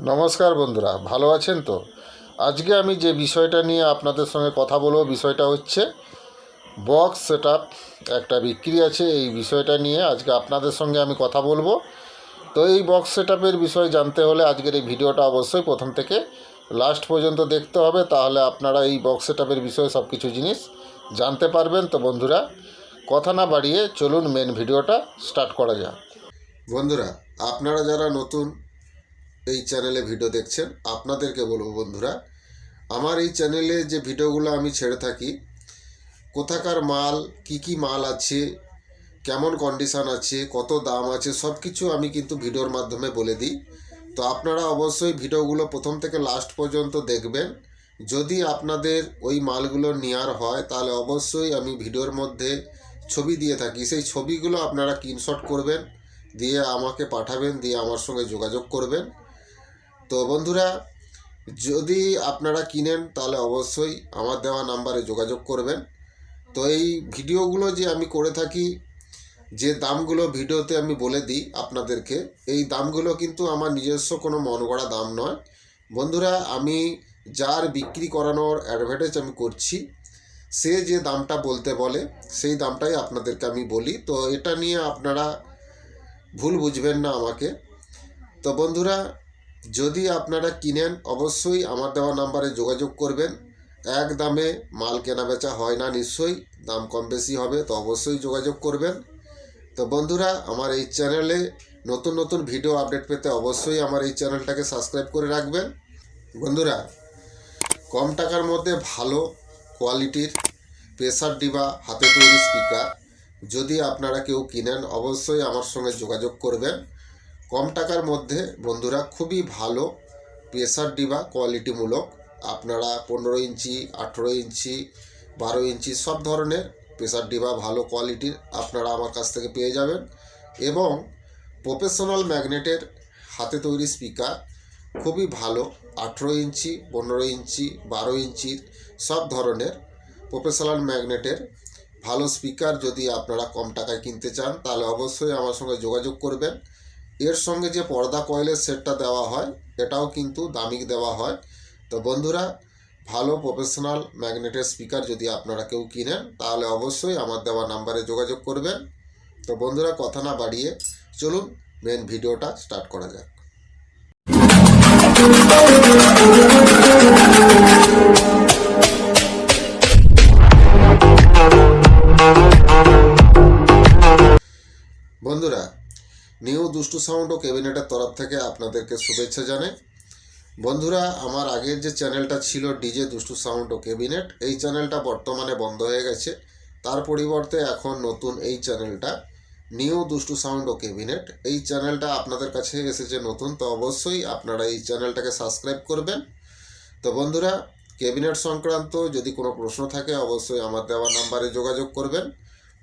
নমস্কার বন্ধুরা, ভালো আছেন তো? আজকে আমি যে বিষয়টা নিয়ে আপনাদের সঙ্গে কথা বলব, বিষয়টা হচ্ছে বক্স সেট একটা বিক্রি আছে। এই বিষয়টা নিয়ে আজকে আপনাদের সঙ্গে আমি কথা বলব। তো এই বক্স সেট বিষয়ে জানতে হলে আজকের এই ভিডিওটা অবশ্যই প্রথম থেকে লাস্ট পর্যন্ত দেখতে হবে, তাহলে আপনারা এই বক্স সেট বিষয়ে সব কিছু জিনিস জানতে পারবেন। তো বন্ধুরা, কথা না বাড়িয়ে চলুন মেন ভিডিওটা স্টার্ট করা যাক। বন্ধুরা, আপনারা যারা নতুন এই চ্যানেলে ভিডিও দেখছেন, আপনাদেরকে বলব বন্ধুরা, আমার এই চ্যানেলে যে ভিডিওগুলো আমি ছেড়ে থাকি, কোথাকার মাল, কি কি মাল আছে, কেমন কন্ডিশান আছে, কত দাম আছে সব কিছু আমি কিন্তু ভিডিওর মাধ্যমে বলে দিই। তো আপনারা অবশ্যই ভিডিওগুলো প্রথম থেকে লাস্ট পর্যন্ত দেখবেন। যদি আপনাদের ওই মালগুলো নেওয়ার হয়, তাহলে অবশ্যই আমি ভিডিওর মধ্যে ছবি দিয়ে থাকি। সেই ছবিগুলো আপনারা স্ক্রিনশট করবেন, দিয়ে আমাকে পাঠাবেন, দিয়ে আমার সঙ্গে যোগাযোগ করবেন। তো বন্ধুরা, যদি আপনারা কিনেন, তাহলে অবশ্যই আমার দেওয়া নাম্বারে যোগাযোগ করবেন। তো এই ভিডিওগুলো যে আমি করে থাকি, যে দামগুলো ভিডিওতে আমি বলে দিই আপনাদেরকে, এই দামগুলো কিন্তু আমার নিজস্ব কোনো মন গড়া দাম নয়। বন্ধুরা, আমি যার বিক্রি করানোর অ্যাডভার্টাইজ আমি করছি, সে যে দামটা বলতে বলে, সেই দামটাই আপনাদেরকে আমি বলি। তো এটা নিয়ে আপনারা ভুল বুঝবেন না আমাকে। তো বন্ধুরা যদি আপনারা কিনেন, অবশ্যই আমার দেওয়া নাম্বারে যোগাযোগ করবেন। এক দামে মাল কেনা বেচা হয় না নিশ্চয়ই, দাম কম বেশি হবে, তো অবশ্যই যোগাযোগ করবেন। তো বন্ধুরা, আমার এই চ্যানেলে নতুন নতুন ভিডিও আপডেট পেতে অবশ্যই আমার এই চ্যানেলটাকে সাবস্ক্রাইব করে রাখবেন। বন্ধুরা, কম টাকার মধ্যে ভালো কোয়ালিটির প্রেসার ডিবা হাতে তৈরি স্পিকার যদি আপনারা কেউ কিনেন, অবশ্যই আমার সঙ্গে যোগাযোগ করবেন। কম টাকার মধ্যে বন্ধুরা খুবই ভালো প্রেসার ডিবা কোয়ালিটিমূলক আপনারা পনেরো ইঞ্চি, আঠেরো ইঞ্চি, বারো ইঞ্চি সব ধরনের প্রেসার ডিবা, ভালো কোয়ালিটির আপনারা আমার কাছ থেকে পেয়ে যাবেন। এবং প্রফেশনাল ম্যাগনেটের হাতে তৈরি স্পিকার খুবই ভালো, আঠেরো ইঞ্চি, পনেরো ইঞ্চি, বারো ইঞ্চির সব ধরনের প্রফেশনাল ম্যাগনেটের ভালো স্পিকার যদি আপনারা কম টাকায় কিনতে চান, তাহলে অবশ্যই আমার সঙ্গে যোগাযোগ করবেন। এর সঙ্গে যে পর্দা কয়েলের সেটটা দেওয়া হয়, এটাও কিন্তু দামি দেওয়া হয়। তো বন্ধুরা, ভালো প্রফেশনাল ম্যাগনেটের স্পিকার যদি আপনারা কেউ কিনেন, তাহলে অবশ্যই আমার দেওয়া নাম্বারে যোগাযোগ করবেন। তো বন্ধুরা, কথা না বাড়িয়ে চলুন মেন ভিডিওটা স্টার্ট করা যাক। বন্ধুরা দুষ্টু সাউন্ড ও ক্যাবিনেটের তরফ থেকে আপনাদেরকে শুভেচ্ছা জানাই। বন্ধুরা, আমার আগের যে চ্যানেলটা ছিল ডিজে দুষ্টু সাউন্ড ও ক্যাবিনেট এই চ্যানেলটা বর্তমানে বন্ধ হয়ে গেছে। তার পরিবর্তে এখন নতুন এই চ্যানেলটা নিউ দুষ্টু সাউন্ড ও ক্যাবিনেট এই চ্যানেলটা আপনাদের কাছে এসেছে নতুন, তো অবশ্যই আপনারা এই চ্যানেলটাকে সাবস্ক্রাইব করবেন। তো বন্ধুরা ক্যাবিনেট সংক্রান্ত যদি কোনো প্রশ্ন থাকে, অবশ্যই আমার দেওয়া নাম্বারে যোগাযোগ করবেন।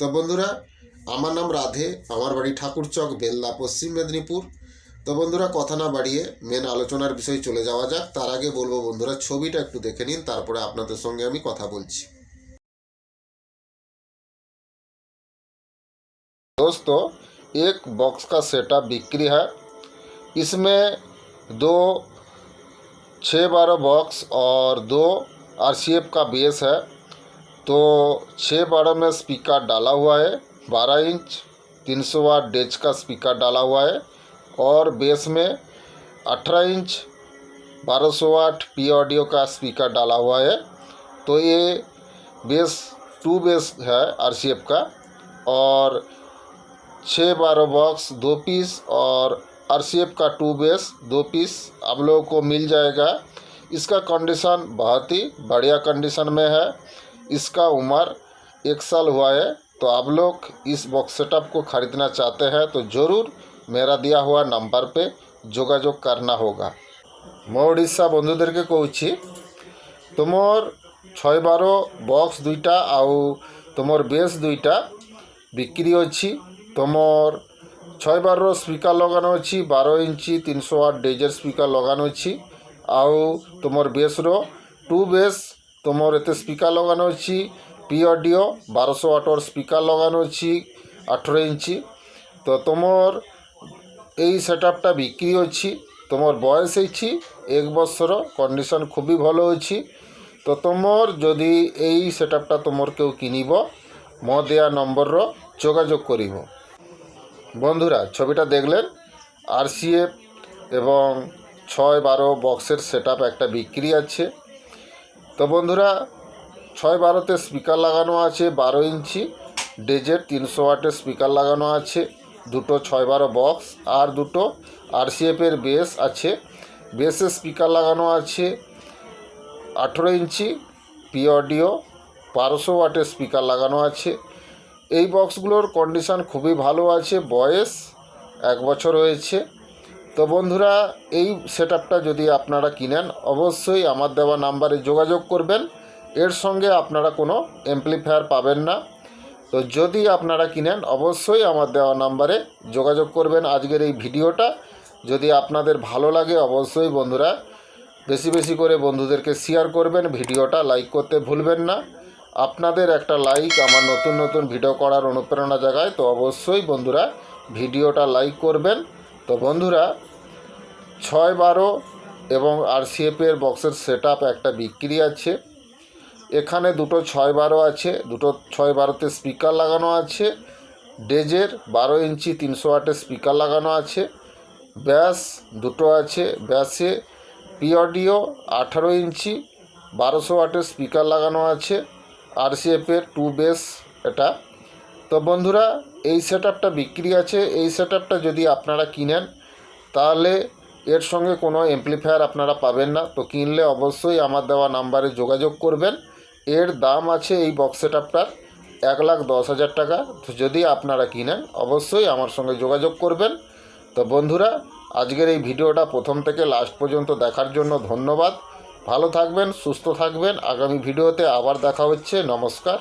তো বন্ধুরা আমার নাম রাধে আমার বাড়ি ঠাকুরচক বেল্লা পশ্চিম মেদিনীপুর তো বন্ধুরা কথা না বাড়িয়ে মেন আলোচনার বিষয়ে চলে যাওয়া যাক তার আগে বলবো বন্ধুরা ছবিটা একটু দেখে নিন তারপরে আপনাদের সঙ্গে আমি কথা বলছি दोस्तों एक बॉक्स का सेटअप बिक्री है इसमें दो छः बारह बॉक्स और दो आर का बेस है तो छः बारह में स्पीकर डाला हुआ है, बारह इंच, तीन सौ वाट डेज़ का स्पीकर डाला हुआ है और बेस में अठारह इंच, बारह सौ वाट पी ऑडियो का स्पीकर डाला हुआ है। तो ये बेस, टू बेस है आरसीएफ का और छः बारह बॉक्स, दो पीस और आरसीएफ का टू बेस, दो पीस आप लोगों को मिल जाएगा। इसका कंडीशन बहुत ही बढ़िया कंडीशन में है। इसका उम्र एक साल हुआ है तो आप लोग इस बॉक्स सेटअप को ख़रीदना चाहते हैं तो ज़रूर मेरा दिया हुआ नंबर पे जोगाजोग करना होगा। मोड़ीसा बंधु देर के कौच तुम छः बार बक्स दुईटा आउ तुम बेस दुईटा बिक्री अच्छी तुम छः बार स्पीकर लगान अच्छी बार इंच तीन सौ आठ डेजर स्पीकर लगान अच्छी आउ तुम बेस्र टू बेस তো ମୋର ଏତେ ସ୍ପିକର୍ ଲଗାନ ଅଛି ପି ଅଡ଼ିଓ ବାରଶହ ୱାଟ୍ର ସ୍ପିକର୍ ଲଗାନ ଅଛି ଅଠର ଇଞ୍ଚ ତ ତୁମର ଏଇ ସେଟଅପ୍ଟା ବିକ୍ରି ଅଛି ତୁମର ବୟସ ହେଇଛି ଏକ ବର୍ଷର କଣ୍ଡିସନ୍ ଖୁବই ଭଲ ଅଛି ତ ତୁମର ଯଦି ଏଇ ସେଟଅପ୍ଟା ତୁମର କେউ କିଣିବ ମୋ দেয়া নম্বরর যোগাযোগ করিব বন্ধুরা ছবিটা দেখলেন আরসিএফ এবং ছয় বারো বক্সের সেট একটা বিক্রি আছে তো বন্ধুরা, ছয় বারোতে স্পিকার লাগানো আছে, বারো ইঞ্চি। ডেজের তিনশো ওয়াটের স্পিকার লাগানো আছে, দুটো ছয় বারো বক্স আর দুটো আরসিএফের বেস আছে। বেসের স্পিকার লাগানো আছে, আঠেরো ইঞ্চি পি অডিও বারোশো ওয়াটের স্পিকার লাগানো আছে। এই বক্সগুলোর কন্ডিশন খুবই ভালো আছে, বয়স এক বছর হয়েছে। তো বন্ধুরা, এই সেট যদি আপনারা কিনেন, অবশ্যই আমার দেওয়া নাম্বারে যোগাযোগ করবেন। এর সঙ্গে আপনারা কোনো এমপ্লিফায়ার পাবেন না। তো যদি আপনারা কিনেন, অবশ্যই আমার দেওয়া নাম্বারে যোগাযোগ করবেন আজকের এই ভিডিওটা। যদি আপনাদের ভালো লাগে, অবশ্যই বন্ধুরা, বেশি বেশি করে বন্ধুদেরকে শেয়ার করবেন। ভিডিওটা লাইক করতে ভুলবেন না। আপনাদের একটা লাইক আমার নতুন নতুন ভিডিও করার অনুপ্রেরণা জাগায়, তো অবশ্যই বন্ধুরা, ভিডিওটা লাইক করবেন। তো বন্ধুরা, ছয় বারো এবং আরসিএফের বক্সের সেট একটা বিক্রি আছে। এখানে দুটো ছয় বারো আছে, দুটো ছয় বারোতে স্পিকার লাগানো আছে। ডেজের বারো ইঞ্চি তিনশো ওয়াটের স্পিকার লাগানো আছে। ব্যাস দুটো আছে, ব্যাসে পি অডিও আঠারো ইঞ্চি, বারোশো ওয়াটের স্পিকার লাগানো আছে। আরসিএফের টু বেস এটা তো বন্ধুরা, এই সেট বিক্রি আছে। এই সেট যদি আপনারা কিনেন, তাহলে এর সঙ্গে কোনো এমপ্লিফায়ার আপনারা পাবেন না। তো কিনলে অবশ্যই আমার দেওয়া নাম্বারে যোগাযোগ করবেন। এর দাম আছে এই বক্স সেট এক লাখ দশ হাজার টাকা। তো যদি আপনারা কিনেন, অবশ্যই আমার সঙ্গে যোগাযোগ করবেন। তো বন্ধুরা, আজকের এই ভিডিওটা প্রথম থেকে লাস্ট পর্যন্ত দেখার জন্য ধন্যবাদ। ভালো থাকবেন, সুস্থ থাকবেন। আগামী ভিডিওতে আবার দেখা হচ্ছে। নমস্কার।